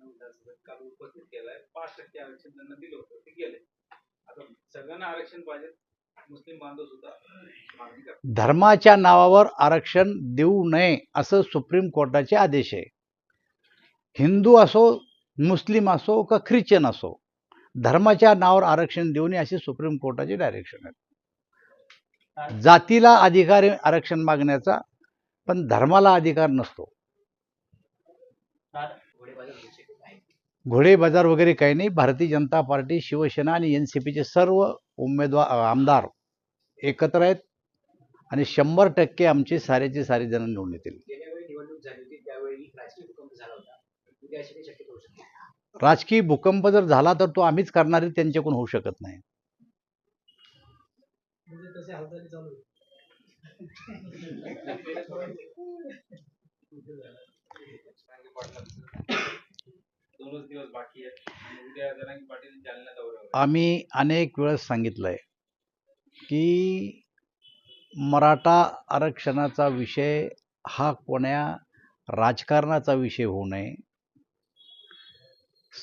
काल उपस्थित केलाय पाच टक्के आरक्षण त्यांना दिलं होतं ते गेले आता सगळ्यांना आरक्षण पाहिजे मुस्लिम बांधव सुद्धा धर्माच्या नावावर आरक्षण देऊ नये असं सुप्रीम कोर्टाचे आदेश आहे. हिंदू असो मुस्लिम असो का ख्रिश्चन असो धर्माच्या नावावर आरक्षण देऊ नये असे सुप्रीम कोर्टाचे डायरेक्शन आहे. जातीला अधिकार आरक्षण मागण्याचा पण धर्माला अधिकार नसतो. घोडे बाजार वगैरे काही नाही. भारतीय जनता पार्टी शिवसेना आणि एन सी पीचे सर्व उमेदवार आमदार एकत्र आहेत आणि शंभर टक्के आमचे सारेचे सारे जण निवडून येतील. राजकीय भूकंप झाला होता. उद्या अशी काही शक्यता होऊ शकते राजकीय भूकंप जर झाला तर तो आम्हीच करणारे त्यांच्याकडून होऊ शकत नाही. आम्ही अनेक वेळेस सांगितलंय की मराठा आरक्षणाचा विषय हा कोण्या राजकारणाचा विषय होऊ नये.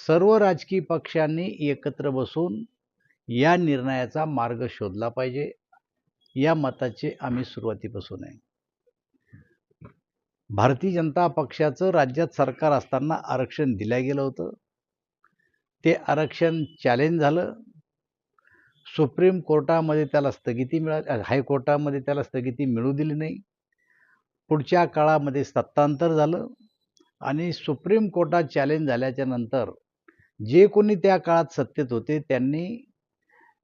सर्व राजकीय पक्षांनी एकत्र बसून या निर्णयाचा मार्ग शोधला पाहिजे. या मताचे आम्ही सुरुवातीपासून आहे. भारतीय जनता पक्षाचं राज्यात सरकार असताना आरक्षण दिलं गेलं होतं. ते आरक्षण चॅलेंज झालं. सुप्रीम कोर्टामध्ये त्याला स्थगिती मिळाली हायकोर्टामध्ये त्याला स्थगिती मिळू दिली नाही. पुढच्या काळामध्ये सत्तांतर झालं आणि सुप्रीम कोर्टात चॅलेंज झाल्याच्यानंतर जे कोणी त्या काळात सत्तेत होते त्यांनी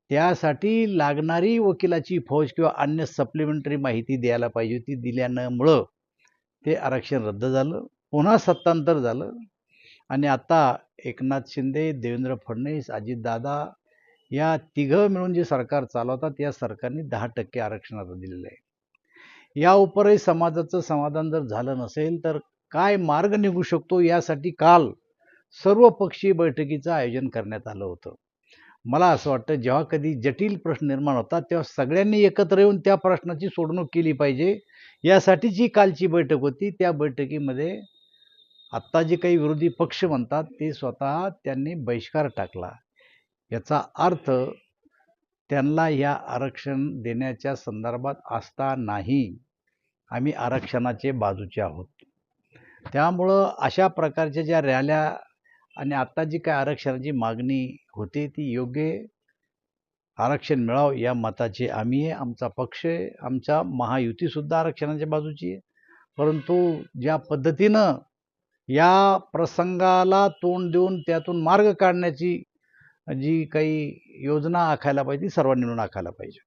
त्यासाठी लागणारी वकिलाची फौज किंवा अन्य सप्लिमेंटरी माहिती द्यायला पाहिजे होती. दिल्यामुळं ते आरक्षण रद्द झालं. पुन्हा सत्तांतर झालं. आणि आता एकनाथ शिंदे देवेंद्र फडणवीस अजितदादा या तिघं मिळून जे सरकार चालवतात या सरकारने दहा टक्के आरक्षण आता दिलेलं आहे. या उपरही समाजाचं समाधान जर झालं नसेल तर काय मार्ग निघू शकतो यासाठी काल सर्व पक्षीय बैठकीचं आयोजन करण्यात आलं होतं. मला असं वाटतं जेव्हा कधी जटिल प्रश्न निर्माण होतात तेव्हा सगळ्यांनी एकत्र येऊन त्या प्रश्नाची सोडवणूक केली पाहिजे. यासाठीची कालची बैठक होती. त्या बैठकीमध्ये आत्ता जे काही विरोधी पक्ष म्हणतात ते स्वतः त्यांनी बहिष्कार टाकला. याचा अर्थ त्यांना या आरक्षण देण्याच्या संदर्भात आस्था नाही. आम्ही आरक्षणाचे बाजूचे आहोत. त्यामुळं अशा प्रकारच्या ज्या रॅल्या आणि आत्ता जी काय आरक्षणाची मागणी होती ती योग्य आरक्षण मिळावं या मताचे आम्ही आहे. आमचा पक्ष आहे. आमच्या महायुतीसुद्धा आरक्षणाच्या बाजूची आहे. परंतु ज्या पद्धतीनं या प्रसंगाला तोंड देऊन त्यातून मार्ग काढण्याची जी काही योजना आखायला पाहिजे ती सर्वांनी मिळून आखायला पाहिजे.